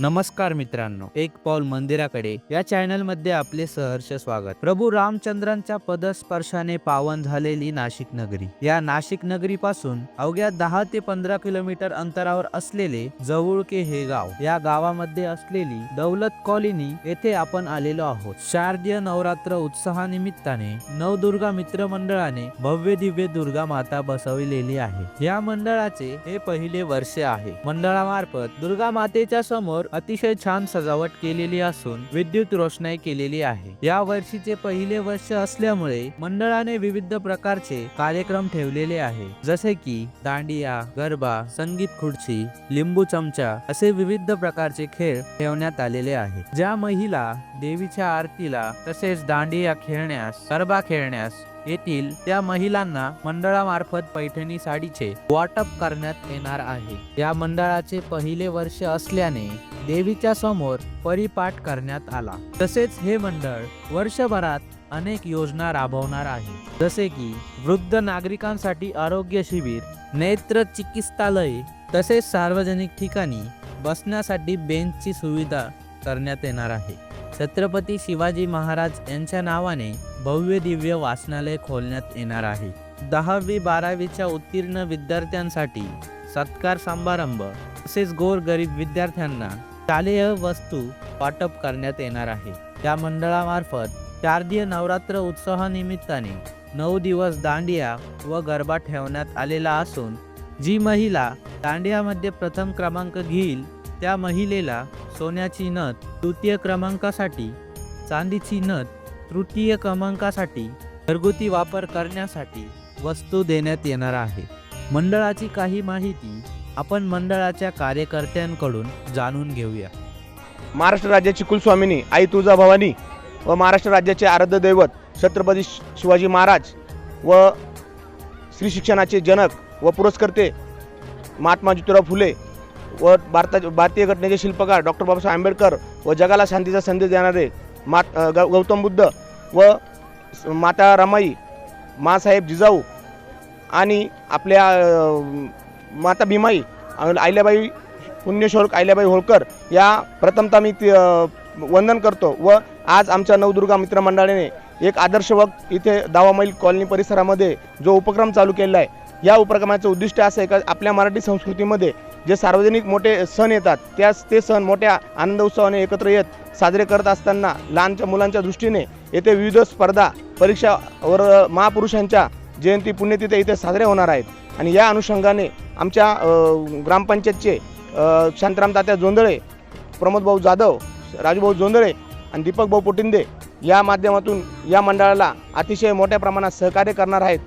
नमस्कार मित्रांनो एक पाऊल मंदिराकडे या चॅनलमध्ये आपले सहर्ष स्वागत. प्रभू रामचंद्रांच्या पदस्पर्शाने पावन झालेली नाशिक नगरी. या नाशिक नगरी पासून अवघ्या दहा ते पंधरा किलोमीटर अंतरावर असलेले जवळके हे गाव या गावामध्ये असलेली दौलत कॉलनी येथे आपण आलेलो आहोत. शारदीय नवरात्र उत्साहानिमित्ताने नवदुर्गा मित्र मंडळाने भव्य दिव्य दुर्गा माता बसवलेली आहे. या मंडळाचे हे पहिले वर्ष आहे. मंडळामार्फत दुर्गा मातेच्या समोर अतिशय छान सजावट केलेली असून विद्युत रोषणाई केलेली आहे. या वर्षीचे पहिले वर्ष असल्यामुळे मंडळाने विविध प्रकारचे कार्यक्रम ठेवलेले आहे. जसे की दांडिया गरबा संगीत खुर्ची लिंबू चमचा असे विविध प्रकारचे खेळ ठेवण्यात आलेले आहे. ज्या महिला देवीच्या आरतीला तसेच दांडिया खेळण्यास गरबा खेळण्यास येथील त्या महिलांना मंडळामार्फत पैठणी साडीचे वाटप करण्यात येणार आहे. या मंडळाचे पहिले वर्ष असल्याने देवीच्या समोर परिपाठ करण्यात आला. तसेच हे मंडळ वर्षभरात अनेक योजना राबवणार आहे. जसे की वृद्ध नागरिकांसाठी आरोग्य शिबिर नेत्र चिकित्सालय तसेच सार्वजनिक ठिकाणी बसण्यासाठी बेंचची सुविधा करण्यात येणार आहे. छत्रपती शिवाजी महाराज यांच्या नावाने भव्य दिव्य वाचनालय खोलण्यात येणार आहे. दहावी बारावीच्या उत्तीर्ण विद्यार्थ्यांसाठी सत्कार समारंभ तसेच गोरगरीब विद्यार्थ्यांना शालेय वस्तू वाटप करण्यात येणार आहे. त्या मंडळामार्फत शारदीय नवरात्र उत्सवानिमित्ताने नऊ दिवस दांडिया व गरबा ठेवण्यात आलेला असून जी महिला दांडियामध्ये प्रथम क्रमांक घेईल त्या महिलेला सोन्याची नथ तृतीय क्रमांकासाठी चांदीची नथ तृतीय क्रमांकासाठी घरगुती वापर करण्यासाठी वस्तू देण्यात येणार आहे. मंडळाची काही माहिती आपण मंडळाच्या कार्यकर्त्यांकडून जाणून घेऊया. महाराष्ट्र राज्याची कुलस्वामिनी आई तुळजा भवानी व महाराष्ट्र राज्याचे आराध्य दैवत छत्रपती शिवाजी महाराज व स्त्री शिक्षणाचे जनक व पुरस्कर्ते महात्मा ज्योतिराव फुले व भारता भारतीय घटनेचे शिल्पकार डॉक्टर बाबासाहेब आंबेडकर व जगाला शांतीचा संदेश देणारे मात गौ- गौतम बुद्ध व माता रमाई मासाहेब जिजाऊ आणि आपल्या माता भीमाई आहिल्याबाई अहिल्याबाई आहिल्याबाई अहिल्याबाई होळकर या प्रथमतः मी वंदन करतो व आज आमच्या नवदुर्गा मित्रमंडळाने एक आदर्श इथे दावामैल कॉलनी परिसरामध्ये जो उपक्रम चालू केलेला आहे या उपक्रमाचं उद्दिष्ट असं आहे का आपल्या मराठी संस्कृतीमध्ये जे सार्वजनिक मोठे सण येतात त्याच ते सण मोठ्या आनंद उत्सवाने एकत्र येत साजरे करत असताना लहानच्या मुलांच्या दृष्टीने येथे विविध स्पर्धा परीक्षा वर महापुरुषांच्या जयंती पुण्यतिथी इथे साजऱ्या होणार आहेत. आणि या अनुषंगाने आमच्या ग्रामपंचायतचे अ, शांताराम तात्या जोंधळे प्रमोदभाऊ जाधव राजूभाऊ जोंधळे आणि दीपकभाऊ पुटिंदे या माध्यमातून या मंडळाला अतिशय मोठ्या प्रमाणात सहकार्य करणार आहेत.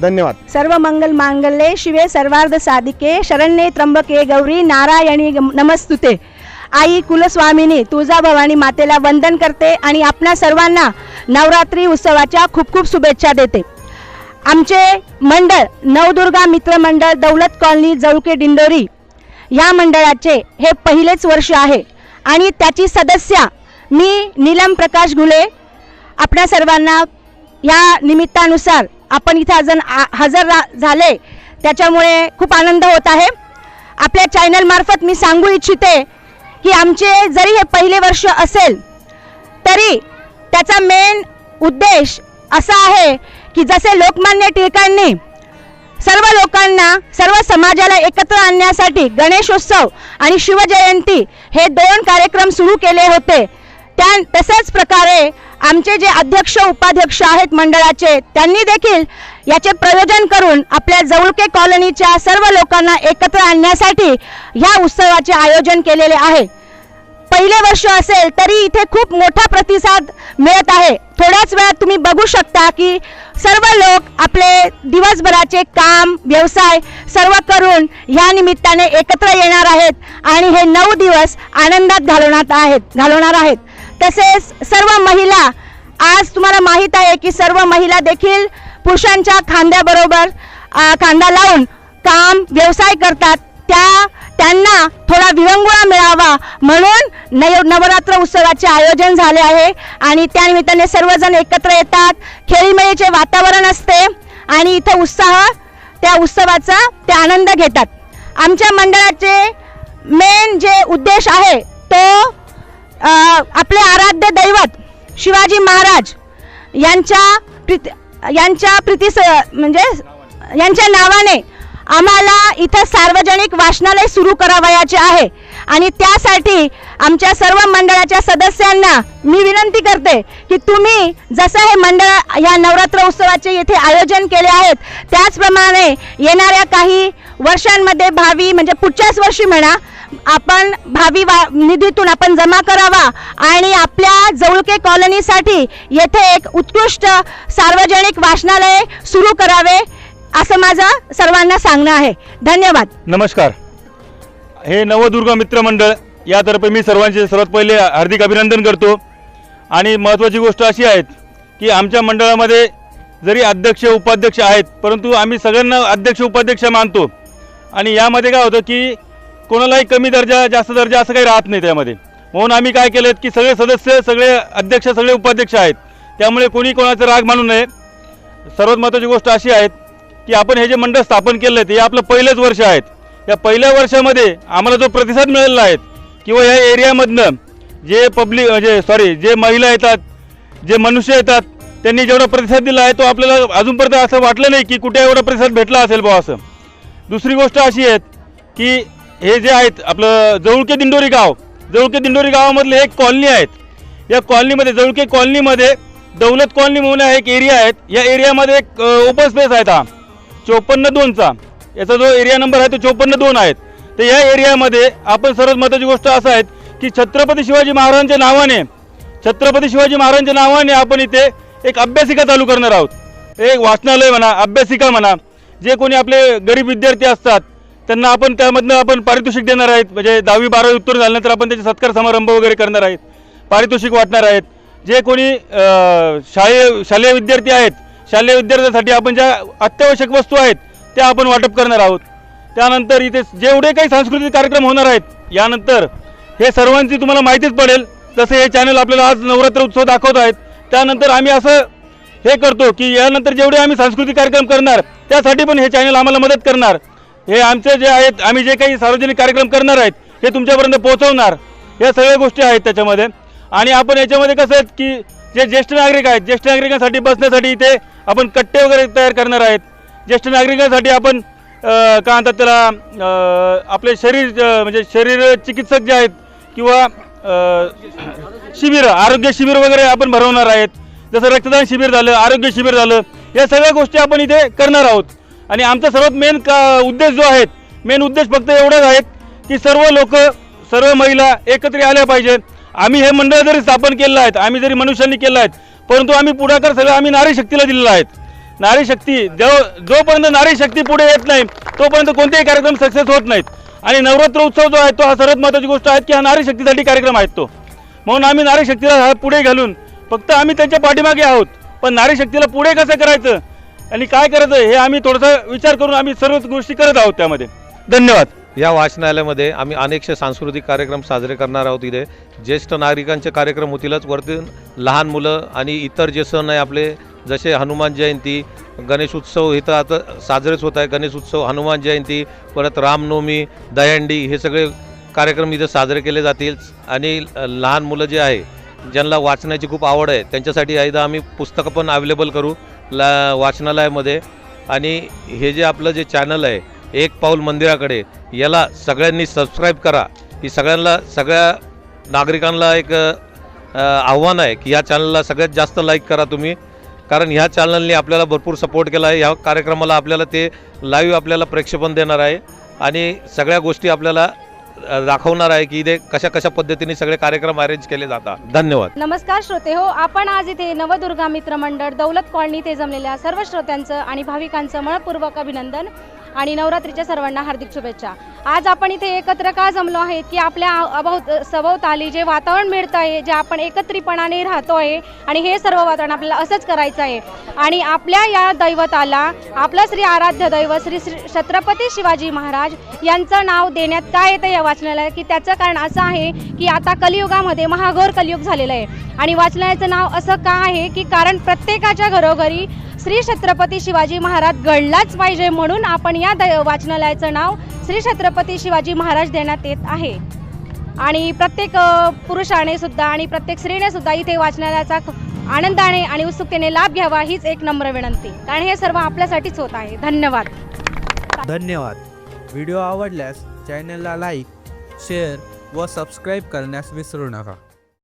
धन्यवाद सर्व मंगल मांगल्ये शिवे सर्वार्ध साधिके शरण्ये त्र्यंबके गौरी नारायणी नमस्तुते आई कुलस्वामिनी तुळजाभवानी मातेला वंदन करते आणि आपणा सर्वांना नवरात्री उत्सवाच्या खूप खूप शुभेच्छा देते आमचे मंडळ नवदुर्गा मित्रमंडळ दौलत कॉलनी जळुके डिंडोरी या मंडळाचे हे पहिलेच वर्ष आहे आणि त्याची सदस्य मी नीलम प्रकाश घुले आपल्या सर्वांना या निमित्तानुसार आपण इथे अजून आ- हजर रा- झाले. त्याच्यामुळे खूप आनंद होत आहे. आपल्या चॅनलमार्फत मी सांगू इच्छिते की आमचे जरी हे पहिले वर्ष असेल तरी त्याचा मेन उद्देश असा आहे की जसे लोकमान्य टिळकांनी सर्व लोकांना सर्व समाजाला एकत्र आणण्यासाठी गणेशोत्सव आणि शिवजयंती हे दोन कार्यक्रम सुरू केले होते. त्या तसेच प्रकारे आमचे जे अध्यक्ष उपाध्यक्ष आहेत मंडळाचे त्यांनी देखील याचे प्रयोजन करून आपल्या जवळके कॉलनीच्या सर्व लोकांना एकत्र आणण्यासाठी या उत्सवाचे आयोजन केलेले आहे. पहिले वर्ष असेल तरी इथे खूप मोठा प्रतिसाद मिळत आहे. थोड्याच वेळात तुम्ही बघू शकता की सर्व लोक आपले दिवसभराचे काम व्यवसाय सर्व करून ह्या निमित्ताने एकत्र येणार आहेत आणि हे नऊ दिवस आनंदात घालवणार आहेत घालवणार आहेत. तसेच सर्व महिला आज तुम्हाला माहीत आहे की सर्व महिला देखील पुरुषांच्या खांद्याबरोबर खांदा लावून काम व्यवसाय करतात. त्या त्यांना थोडा विरंगुळा मिळावा म्हणून नव नवरात्र उत्सवाचे आयोजन झाले आहे. आणि त्यानिमित्ताने सर्वजण एकत्र येतात. खेळीमेळीचे वातावरण असते आणि इथं उत्साह त्या उत्सवाचा ते आनंद घेतात. आमच्या मंडळाचे मेन जे उद्देश आहे तो आपले आराध्य दैवत शिवाजी महाराज यांच्या प्रीती यांच्या प्रीती म्हणजे यांच्या नावाने आम्हाला इथं सार्वजनिक वाचनालय सुरू करावयाचे आहे. आणि त्यासाठी आमच्या सर्व मंडळाच्या सदस्यांना मी विनंती करते की तुम्ही जसं हे मंडळ या नवरात्र उत्सवाचे येथे आयोजन केले आहेत त्याचप्रमाणे येणाऱ्या काही वर्षांमध्ये भावी म्हणजे पुढच्याच वर्षी म्हणा आपण भावी वा निधीतून आपण जमा करावा आणि आपल्या जवळके कॉलनीसाठी येथे एक उत्कृष्ट सार्वजनिक वाचनालय सुरू करावे असं माझं सर्वांना सांगणं आहे. धन्यवाद. नमस्कार. हे नवदुर्ग मित्र मंडळ यातर्फे मी सर्वांचे सर्वात पहिले हार्दिक अभिनंदन करतो. आणि महत्त्वाची गोष्ट अशी आहे की आमच्या मंडळामध्ये जरी अध्यक्ष उपाध्यक्ष आहेत परंतु आम्ही सगळ्यांना अध्यक्ष उपाध्यक्ष मानतो. आणि यामध्ये काय होतं की कोणालाही कमी दर्जा जास्त दर्जा असं काही राहत नाही त्यामध्ये. म्हणून आम्ही काय केलं की सगळे सदस्य सगळे अध्यक्ष सगळे उपाध्यक्ष आहेत. त्यामुळे कोणी कोणाचा राग मानू नये. सर्वात महत्त्वाची गोष्ट अशी आहे की आपण हे जे मंडळ स्थापन केलं आहे ते आपलं पहिलंच वर्ष आहेत. या पहिल्या वर्षामध्ये आम्हाला जो प्रतिसाद मिळालेला आहे किंवा या एरियामधनं जे पब्लिक म्हणजे सॉरी जे महिला येतात जे मनुष्य येतात त्यांनी जेवढा प्रतिसाद दिला आहे तो आपल्याला अजूनपर्यंत असं वाटलं नाही की कुठे एवढा प्रतिसाद भेटला असेल बुवा असं. दुसरी गोष्ट अशी आहे की हे जे आहेत आपलं जवळके दिंडोरी गाव जवळके दिंडोरी गावामधले एक कॉलनी आहेत. या कॉलनीमध्ये जवळके कॉलनीमध्ये दौलत कॉलनी म्हणून हा एक एरिया आहेत. या एरियामध्ये एक ओपन स्पेस आहेत हा चोपन्न दोनचा. याचा जो एरिया नंबर आहे तो चोपन्न दोन आहेत. तर या एरियामध्ये आपण सर्वात महत्त्वाची गोष्ट असं आहे की छत्रपती शिवाजी महाराजांच्या नावाने छत्रपती शिवाजी महाराजांच्या नावाने आपण इथे एक अभ्यासिका चालू करणार आहोत. एक वाचनालय म्हणा अभ्यासिका म्हणा जे कोणी आपले गरीब विद्यार्थी असतात त्यांना आपण त्यामधनं आपण पारितोषिक देणार आहेत. म्हणजे दहावी बारावी उत्तर झाल्यानंतर आपण त्याचे सत्कार समारंभ वगैरे करणार आहेत. पारितोषिक वाटणार आहेत. जे कोणी शाळे शालेय शालेय विद्यार्थी आहेत शालेय विद्यार्थ्यांसाठी आपण ज्या अत्यावश्यक वस्तू आहेत त्या आपण वाटप करणार आहोत. त्यानंतर इथे जेवढे काही सांस्कृतिक कार्यक्रम होणार आहेत यानंतर हे सर्वांची तुम्हाला माहितीच पडेल. जसं हे चॅनल आपल्याला आज नवरात्र उत्सव दाखवत आहेत. त्यानंतर आम्ही असं हे करतो की यानंतर जेवढे आम्ही सांस्कृतिक कार्यक्रम करणार त्यासाठी पण हे चॅनल आम्हाला मदत करणार. हे आमचे जे आहेत आम्ही जे काही सार्वजनिक कार्यक्रम करणार आहेत हे तुमच्यापर्यंत पोहोचवणार. या सगळ्या गोष्टी आहेत त्याच्यामध्ये. आणि आपण याच्यामध्ये कसं आहे की जे ज्येष्ठ नागरिक आहेत ज्येष्ठ नागरिकांसाठी बसण्यासाठी इथे आपण कट्टे वगैरे तयार करणार आहेत. ज्येष्ठ नागरिकांसाठी आपण काय म्हणतात त्याला आपले शरीर म्हणजे शरीर चिकित्सक जे आहेत किंवा शिबिर आरोग्य शिबिर वगैरे आपण भरवणार आहेत. जसं रक्तदान शिबिर झालं आरोग्य शिबिर झालं या सगळ्या गोष्टी आपण इथे करणार आहोत. आणि आमचा सर्वात मेन का उद्देश जो आहे मेन उद्देश फक्त एवढाच आहेत की सर्व लोक सर्व महिला एकत्र आल्या पाहिजेत. आम्ही हे मंडळ जरी स्थापन केलं आहेत आम्ही जरी मनुष्यांनी केलं आहेत परंतु आम्ही पुढाकार सगळं आम्ही नारी शक्तीला दिलेला आहेत. नारी शक्ती जो जोपर्यंत नारी शक्ती पुढे येत नाही तोपर्यंत कोणतेही कार्यक्रम सक्सेस होत नाहीत. आणि नवरात्र उत्सव जो आहे तो हा सर्वात महत्त्वाची गोष्ट आहे की हा नारी शक्तीसाठी कार्यक्रम आहेत तो. म्हणून आम्ही नारी शक्तीला हा पुढे घालून फक्त आम्ही त्यांच्या पाठीमागे आहोत पण नारी शक्तीला पुढे कसं करायचं? आणि काय करायचं हे आम्ही थोडासा विचार करून आम्ही सर्व गोष्टी करत आहोत त्यामध्ये. धन्यवाद. या वाचनालयामध्ये आम्ही अनेकशे सांस्कृतिक कार्यक्रम साजरे करणार आहोत इथे. ज्येष्ठ नागरिकांचे कार्यक्रम होतीलच. वरती लहान मुलं आणि इतर जे सण आहे आपले जसे हनुमान जयंती गणेश उत्सव इथं आता साजरेच होत आहे. गणेश उत्सव हनुमान जयंती परत रामनवमी दहीहंडी हे सगळे कार्यक्रम इथं साजरे केले जातील. आणि लहान मुलं जे आहे ज्यांना वाचण्याची खूप आवड आहे त्यांच्यासाठी एकदा आम्ही पुस्तकं पण अवेलेबल करू. ला वाचनालयामध्ये. आणि हे जे आपलं जे चॅनल आहे एक पाऊल मंदिराकडे याला सगळ्यांनी सबस्क्राईब करा. ही सगळ्यांना सगळ्या नागरिकांना एक आव्हान आहे की ह्या चॅनलला सगळ्यात जास्त लाईक करा तुम्ही. कारण ह्या चॅनलने आपल्याला भरपूर सपोर्ट केला आहे ह्या कार्यक्रमाला आपल्याला ते लाईव्ह आपल्याला प्रेक्षेपण देणार आहे. आणि सगळ्या गोष्टी आपल्याला दाखवणार आहे की इथे कशा कशा पद्धतीने सगळे कार्यक्रम अरेंज केले जातात. धन्यवाद. नमस्कार श्रोते हो आपण आज इथे नवदुर्गा मित्र मंडळ दौलत कॉलनी ते जमलेल्या सर्व श्रोत्यांचं आणि भाविकांचं मनपूर्वक अभिनंदन. आणि नवरात्रीच्या सर्वांना हार्दिक शुभेच्छा. आज आपण इथे एकत्र का जमलो आहेत की आपल्या अभोवत सभोवताली जे वातावरण मिळतं आहे जे आपण एकत्रितपणाने राहतो आहे आणि हे सर्व वातावरण आपल्याला असंच करायचं आहे. आणि आपल्या या दैवताला आपलं श्री आराध्य दैव श्री श्री छत्रपती शिवाजी महाराज यांचं नाव देण्यात काय येतं या वाचनालयात की त्याचं कारण असं आहे की आता कलियुगामध्ये महाघोर कलियुग झालेलं आहे. आणि वाचनालयाचं नाव असं का आहे की कारण प्रत्येकाच्या घरोघरी श्री छत्रपती शिवाजी महाराज घडलाच पाहिजे म्हणून आपण या वाचनालयाचं नाव श्री छत्रपती शिवाजी महाराज देण्यात येत आहे. आणि प्रत्येक पुरुषाने सुद्धा आणि प्रत्येक स्त्रीने सुद्धा इथे वाचनालयाचा आनंदाने आणि उत्सुकतेने लाभ घ्यावा हीच एक नम्र विनंती. कारण हे सर्व आपल्यासाठीच होत आहे. धन्यवाद. धन्यवाद. व्हिडिओ आवडल्यास चॅनलला लाईक शेअर व सबस्क्राईब करण्यास विसरू नका.